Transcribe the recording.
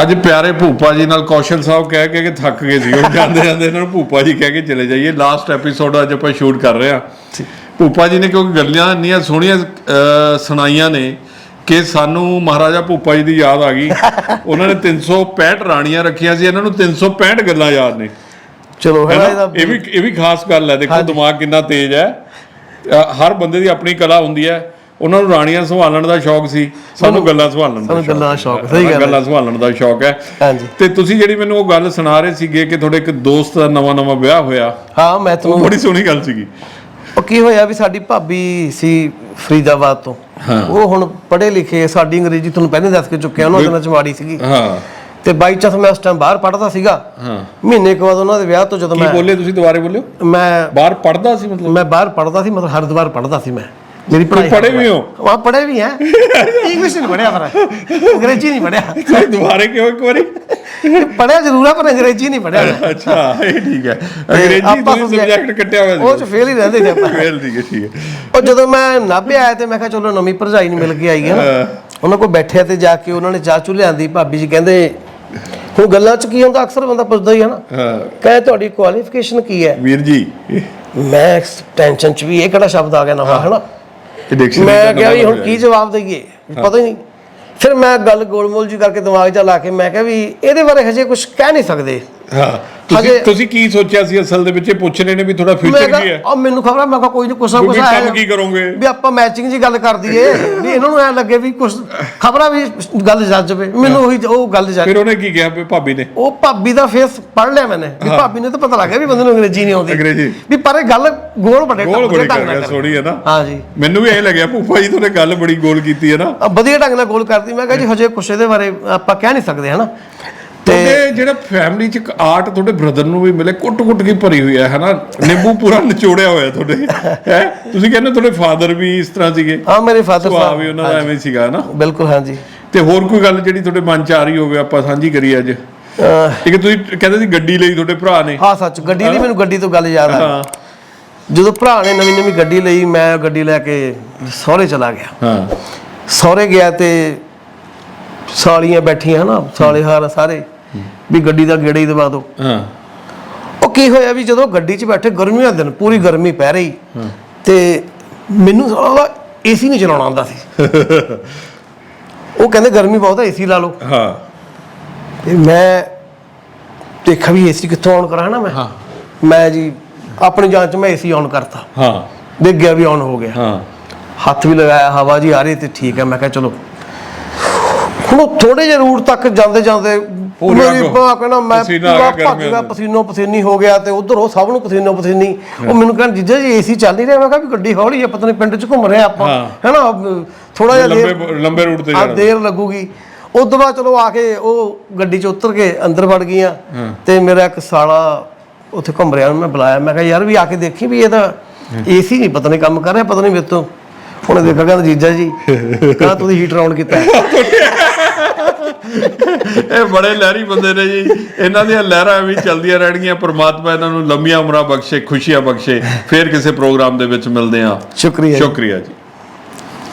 ਅੱਜ ਪਿਆਰੇ ਭੂਪਾ ਜੀ ਨਾਲ ਕੌਸ਼ਲ ਸਾਹਿਬ ਕਹਿ ਕਹਿ ਕੇ ਥੱਕ ਗਏ ਸੀ ਉਹ ਜਾਂਦੇ ਜਾਂਦੇ ਇਹਨਾਂ ਨੂੰ ਭੂਪਾ ਜੀ ਕਹਿ ਕੇ ਚਲੇ ਜਾਈਏ। ਲਾਸਟ ਐਪੀਸੋਡ ਅੱਜ ਆਪਾਂ ਸ਼ੂਟ ਕਰ ਰਹੇ ਆ ਭੂਪਾ ਜੀ ਨੇ ਕਿਉਂਕਿ ਗੱਲਾਂ ਇੰਨੀਆਂ ਸੋਹਣੀਆਂ ਸੁਣਾਈਆਂ ਨੇ ਕਿ ਸਾਨੂੰ ਮਹਾਰਾਜਾ ਭੂਪਾ ਜੀ ਦੀ ਯਾਦ ਆ ਗਈ। ਉਹਨਾਂ ਨੇ 365 ਰਾਣੀਆਂ ਰੱਖੀਆਂ ਸੀ ਇਹਨਾਂ ਨੂੰ 365 ਗੱਲਾਂ ਯਾਦ ਨੇ। ਚਲੋ ਹੈ ਇਹ ਵੀ ਇਹ ਵੀ ਖਾਸ ਗੱਲ ਹੈ। ਦੇਖੋ। ਦਿਮਾਗ ਕਿੰਨਾ ਤੇਜ਼ ਹੈ। ਹਰ ਬੰਦੇ ਦੀ ਆਪਣੀ ਕਲਾ ਹੁੰਦੀ ਹੈ। ਉਹਨਾਂ ਨੂੰ ਰਾਣੀਆਂ ਸੰਭਾਲਣ ਦਾ ਸ਼ੌਕ ਸੀ ਸਾਨੂੰ ਗੱਲਾਂ ਸੰਭਾਲਣ ਦਾ ਸਾਨੂੰ ਗੱਲਾਂ ਦਾ। ਸ਼ੌਕ, ਸਹੀ ਗੱਲ ਹੈ। ਗੱਲਾਂ ਸੰਭਾਲਣ ਦਾ ਸ਼ੌਕ ਹੈ। ਹਾਂਜੀ। ਤੇ ਤੁਸੀਂ ਜਿਹੜੀ ਮੈਨੂੰ ਉਹ ਗੱਲ ਸੁਣਾ ਰਹੇ ਸੀਗੇ ਕਿ ਤੁਹਾਡੇ ਇੱਕ ਦੋਸਤ ਦਾ ਨਵਾਂ ਨਵਾਂ ਵਿਆਹ ਹੋਇਆ ਹਾਂ ਮੈਂ ਉਹ ਤੁਹਾਨੂੰ ਬੜੀ ਸੋਹਣੀ ਗੱਲ ਸੀਗੀ। ਉਹ ਕੀ ਹੋਇਆ ਵੀ ਸਾਡੀ ਭਾਬੀ ਸੀ ਫਰੀਦਾਬਾਦ ਤੋਂ। ਹਾਂ। ਉਹ ਹੁਣ ਪੜ੍ਹੇ ਲਿਖੇ ਸਾਡੀ ਅੰਗਰੇਜ਼ੀ ਤੁਹਾਨੂੰ ਪਹਿਲੇ ਦੱਸ ਕੇ ਚੁੱਕਿਆ ਉਹਨਾਂ ਦਿਨਾਂ ਚ ਮਾੜੀ ਸੀਗੀ। ਹਾਂ। ਤੇ ਬਾਈ ਚਾਂਸ ਮੈਂ ਉਸ ਟਾਈਮ ਬਾਹਰ ਪੜ੍ਹਦਾ ਸੀਗਾ। ਹਾਂ। ਮਹੀਨੇ ਕੁ ਬਾਅਦ ਉਹਨਾਂ ਦੇ ਵਿਆਹ ਤੋਂ ਜਦੋਂ ਕੀ ਮੈਂ ਬੋਲੇ ਤੁਸੀਂ ਦੁਬਾਰੇ ਬੋਲਿਓ? ਮੈਂ ਬਾਹਰ ਪੜਦਾ ਸੀ ਮਤਲਬ? ਮੈਂ ਬਾਹਰ ਪੜ੍ਹਦਾ ਸੀ ਮਤਲਬ ਹਰਿਦੁਆਰ ਪੜ੍ਹਦਾ ਸੀ ਮੈਂ। ਮੇਰੀ ਪੜ੍ਹਾਈ ਪੜ੍ਹੇ ਵੀ ਹੋ? ਵਾਹ ਪੜ੍ਹੇ ਵੀ ਹੈ। ਇੰਗਲਿਸ਼ ਨਹੀਂ ਪੜ੍ਹਿਆ ਪਰ ਅੰਗਰੇਜ਼ੀ ਨਹੀਂ ਪੜ੍ਹਿਆ। ਤੁਸੀਂ ਦੁਬਾਰੇ ਕਿਉਂ ਇੱਕ ਵਾਰੀ? ਪੜ੍ਹਿਆ ਜ਼ਰੂਰ ਹੈ ਪਰ ਅੰਗਰੇਜ਼ੀ ਨਹੀਂ ਪੜ੍ਹਿਆ। ਅੱਛਾ ਇਹ ਠੀਕ ਹੈ। ਤੇ ਅੰਗਰੇਜ਼ੀ subject- ਸਬਜੈਕਟ ਕੱਟਿਆ ਹੋਇਆ ਉਹ ਚ ਫੇਲ ਹੀ ਰਹਿੰਦੇ ਸੀ ਆਪਾਂ। ਫੇਲ ਠੀਕ ਹੈ ਠੀਕ ਹੈ। ਉਹ ਜਦੋਂ ਮੈਂ ਨਾਭੇ ਆਇਆ ਤੇ ਮੈਂ ਕਿਹਾ ਚਲੋ ਨਵੀਂ ਭਰਜਾਈ ਨੂੰ ਮਿਲ ਕੇ ਆਈ ਹੈ ਨਾ। ਉਹਨਾਂ ਕੋਲ ਬੈਠਿਆ ਤੇ ਜਾ ਕੇ ਉਹਨਾਂ ਨੇ ਚਾਹ ਚੁ ਲਿਆਂਦੀ। ਭਾਬੀ ਜੀ ਕਹਿੰਦੇ ਹੁਣ ਗੱਲਾਂ ਚ ਕੀ ਹੁੰਦਾ? ਅਕਸਰ ਬੰਦਾ ਪੁੱਛਦਾ ਹੀ ਹੈ ਨਾ। ਕਹੇ ਤੁਹਾਡੀ ਕੁਆਲੀਫਿਕੇਸ਼ਨ ਕੀ ਹੈ? ਵੀਰ ਜੀ। ਮੈਂ ਟੈਨਸ਼ਨ ਚ ਵੀ ਇਹ ਕਿਹੜਾ ਸ਼ਬਦ ਆ ਗਿਆ ਨਵਾਂ ਹੈ। ਨਾ ਇਹ ਡਿਕਸ਼ਨਰੀ ਮੈਂ ਕਿਹਾ ਵੀ ਹੁਣ ਕੀ ਜਵਾਬ ਦਈਏ? ਪਤਾ ਹੀ ਨਹੀਂ। ਫਿਰ ਮੈਂ ਗੱਲ ਗੋਲਮੋਲ ਜੀ ਕਰਕੇ ਦਿਮਾਗ 'ਚ ਲਾ ਕੇ ਮੈਂ ਕਿਹਾ ਵੀ ਇਹਦੇ ਬਾਰੇ ਹਜੇ ਕੁਝ ਕਹਿ ਨਹੀਂ ਸਕਦੇ। ਹਾਂ। ਤੁਸੀਂ ਹਜੇ- ਤੁਸੀਂ ਕੀ ਸੋਚਿਆ ਸੀ ਅਸਲ ਦੇ ਵਿੱਚ? ਇਹ ਪੁੱਛ ਰਹੇ ਨੇ ਵੀ ਤੁਹਾਡਾ ਮੈਂ ਫਿਊਚਰ ਕੀ ਕਿਹਾ ਹੈ? ਆ ਮੈਨੂੰ ਖਬਰ ਆ ਮੈਂ ਕਿਹਾ ਕੋਈ ਨਹੀਂ ਕੁਛ ਨਾ ਕੁਛ ਵੀ ਕੰਮ ਹੈ ਕੀ ਕਰੋਗੇ? ਵੀ ਆਪਾਂ ਮੈਚਿੰਗ ਜੀ ਗੱਲ ਕਰ ਦਈਏ। ਵੀ ਇਹਨਾਂ ਨੂੰ ਐ ਲੱਗੇ ਵੀ ਕੁਝ ਖਬਰਾਂ ਵੀ ਗੱਲ ਜੱਜ ਜਾਵੇ। ਮੈਨੂੰ ਉਹੀ ਉਹ ਗੱਲ ਜੱਜ ਫਿਰ ਉਹਨੇ ਕੀ ਕਿਹਾ ਵੀ ਭਾਬੀ ਨੇ? ਉਹ ਭਾਬੀ ਦਾ ਫੇਸ ਪੜ ਲਿਆ ਮੈਨੇ। ਵੀ ਭਾਬੀ ਨੇ ਤਾਂ ਪਤਾ ਲੱਗ ਗਿਆ ਵੀ ਬੰਦੇ ਨੂੰ ਅੰਗਰੇਜ਼ੀ ਨਹੀਂ ਆਉਂਦੀ। ਅੰਗਰੇਜ਼ੀ। ਵੀ ਪਰ ਇਹ ਗੱਲ ਗੋਲ ਬੜੇ ਗੋਲ ਢੰਗ ਬੜੇ ਨਾਲ ਕਰ ਗਿਆ ਕਰ। ਹੈ ਨਾ। ਹਾਂ ਜੀ। ਮੈਨੂੰ ਵੀ ਇਹ ਲੱਗਿਆ ਭੂਪਾ ਜੀ ਤੁਹਾਨੇ ਗੱਲ ਬੜੀ ਗੋਲ ਕੀਤੀ ਹੈ ਨਾ। ਵਧੀਆ ਢੰਗ ਨਾਲ ਗੋਲ ਕਰਦੀ ਮੈਂ ਕਿਹਾ ਜੀ ਹਜੇ ਕੁਛ ਇਹਦੇ ਬਾਰੇ ਆਪਾਂ ਕਹਿ ਨਹੀਂ ਸਕਦੇ ਹਨਾ? ਤੇ ਜਿਹੜਾ ਫੈਮਿਲੀ ਚ ਇੱਕ ਆਰਟ ਤੁਹਾਡੇ ਬ੍ਰਦਰ ਨੂੰ ਵੀ ਮਿਲੇ ਕੁੱਟ-ਕੁੱਟ ਕੇ ਭਰੀ ਹੋਈ ਹੈ ਹਨਾ ਨਿੰਬੂ ਪੂਰਾ ਨਿਚੋੜਿਆ ਹੋਇਆ ਤੁਹਾਡੇ ਹੈ? ਤੁਸੀਂ ਕਹਿੰਦੇ ਤੁਹਾਡੇ ਫਾਦਰ ਵੀ ਇਸ ਤਰ੍ਹਾਂ ਸੀਗੇ। ਹਾਂ ਮੇਰੇ ਫਾਦਰ ਸੁਭਾਅ ਵੀ ਉਹਨਾਂ ਦਾ ਐਵੇਂ ਸੀਗਾ ਨਾ? ਬਿਲਕੁਲ ਹਾਂ ਜੀ ਤੇ ਹੋਰ ਕੋਈ ਗੱਲ ਜਿਹੜੀ ਤੁਹਾਡੇ ਮਨ ਚ ਆ ਰਹੀ ਹੋਵੇ ਆਪਾਂ ਸਾਂਝੀ ਕਰੀਏ ਅੱਜ? ਇੱਕ ਤੁਸੀਂ ਕਹਿੰਦੇ ਸੀ ਗੱਡੀ ਲਈ ਤੁਹਾਡੇ ਭਰਾ ਨੇ। ਹਾਂ ਸੱਚ ਗੱਡੀ ਦੀ ਮੈਨੂੰ ਗੱਡੀ ਤੋਂ ਗੱਲ ਯਾਦ ਆ। ਜਦੋਂ ਭਰਾ ਨੇ ਨਵੀਂ ਨਵੀਂ ਗੱਡੀ ਲਈ ਮੈਂ ਗੱਡੀ ਲੈ ਕੇ ਸਹੁਰੇ ਚਲਾ ਗਿਆ। ਹਾਂ। ਸਹੁਰੇ ਗਿਆ ਤੇ ਸਾਲੀਆਂ ਬੈਠੀਆਂ ਹਨਾ ਸਾਲੇ ਹਾਰ ਸਾਰੇ। ਵੀ ਗੱਡੀ ਦਾ ਗੇੜਾ ਹੀ ਦਵਾ ਦਿਓ ਹਾਂ। ਉਹ ਕੀ ਹੋਇਆ ਵੀ ਜਦੋਂ ਗੱਡੀ 'ਚ ਬੈਠੇ ਗਰਮੀਆਂ ਦੇ ਦਿਨ ਪੂਰੀ ਗਰਮੀ ਪੈ ਰਹੀ ਤੇ ਮੈਨੂੰ ਸਾਲਾ ਏਸੀ ਨਹੀਂ ਚਲਾਉਣਾ ਆਉਂਦਾ ਸੀ। ਉਹ ਕਹਿੰਦੇ ਗਰਮੀ ਬਹੁਤ ਹੈ ਏਸੀ ਲਾ ਲਓ। ਹਾਂ। ਤੇ ਮੈਂ ਦੇਖਿਆ ਵੀ ਏਸੀ ਕਿੱਥੋਂ ਆਨ ਕਰਾਂ ਨਾ ਮੈਂ। ਹਾਂ। ਮੈਂ ਜੀ ਆਪਣੀ ਜਾਂਚ ਮੈਂ ਏਸੀ ਆਨ ਕਰਤਾ। ਹਾਂ। ਦੇਖ ਗਿਆ ਵੀ ਆਨ ਹੋ ਗਿਆ। ਹਾਂ। ਹੱਥ ਵੀ ਲਗਾਇਆ ਹਵਾ ਜੀ ਆ ਰਹੀ ਤੇ ਠੀਕ ਹੈ ਮੈਂ ਕਿਹਾ ਚਲੋ ਹੁਣ ਥੋੜੇ ਜਿਹੇ ਰੂਟ ਤੱਕ ਜਾਂਦੇ ਜਾਂਦੇ ਮੇਰੀ ਬਾਹ ਕਹਿੰਦਾ ਮੈਂ ਪੂਰਾ ਭੱਜ ਗਿਆ। ਪਸੀਨੋ ਪਸੀਨੀ ਹੋ ਗਿਆ ਤੇ ਉਧਰ ਉਹ ਸਭ ਨੂੰ ਪਸੀਨੋ ਪਸੀਨੀ। ਉਹ ਮੈਨੂੰ ਕਹਿੰਦਾ ਜੀਜਾ ਜੀ ਏਸੀ ਚੱਲ ਨਹੀਂ ਰਿਹਾ। ਮੈਂ ਕਿਹਾ ਵੀ ਗੱਡੀ ਹੌਲੀ ਹੈ ਪਤਾ ਨਹੀਂ ਪਿੰਡ 'ਚ ਘੁੰਮ ਰਹੇ ਆਪਾਂ। ਹੈਨਾ ਥੋੜਾ ਜਿਹਾ ਲੰਬੇ ਲੰਬੇ ਰੂਟ ਤੇ ਜਾਣਾ। ਦੇਰ ਲੱਗੂਗੀ। ਉਸ ਤੋਂ ਬਾਅਦ ਚਲੋ ਆ ਕੇ ਉਹ ਗੱਡੀ 'ਚ ਉਤਰ ਕੇ ਅੰਦਰ ਵੜ ਗਈਆਂ। ਤੇ ਮੇਰਾ ਇੱਕ ਸਾਲਾ ਉੱਥੇ ਘੁੰਮ ਰਿਹਾ ਉਹਨੂੰ ਮੈਂ ਬੁਲਾਇਆ। ਮੈਂ ਕਿਹਾ ਯਾਰ ਵੀ ਆ ਕੇ ਦੇਖੀ ਵੀ ਇਹ ਤਾਂ ਏਸੀ ਨਹੀਂ ਪਤਾ ਨਹੀਂ ਕੰਮ ਕਰ ਰਿਹਾ ਪਤਾ ਨਹੀਂ ਮੇਰੇ ਤੋਂ ਉਹਨੇ ਦੇਖਿਆ ਕਹਿੰਦਾ ਜੀਜਾ ਜੀ ਕਹਿੰਦਾ ਤੁਸੀਂ ਹੀਟਰ ਆਨ ਕੀਤਾ। ਇਹ ਬੜੇ ਲਹਿਰੀ ਬੰਦੇ ਨੇ ਜੀ ਇਹਨਾਂ ਦੀਆਂ ਲਹਿਰਾਂ ਵੀ ਚੱਲਦੀਆਂ ਰਹਿਣਗੀਆਂ ਪ੍ਰਮਾਤਮਾ ਇਹਨਾਂ ਨੂੰ ਲੰਮੀਆਂ ਉਮਰਾਂ ਬਖਸ਼ੇ ਖੁਸ਼ੀਆਂ ਬਖਸ਼ੇ ਫੇਰ ਕਿਸੇ ਪ੍ਰੋਗਰਾਮ ਦੇ ਵਿੱਚ ਮਿਲਦੇ ਹਾਂ ਸ਼ੁਕਰੀਆ। ਸ਼ੁਕਰੀਆ ਜੀ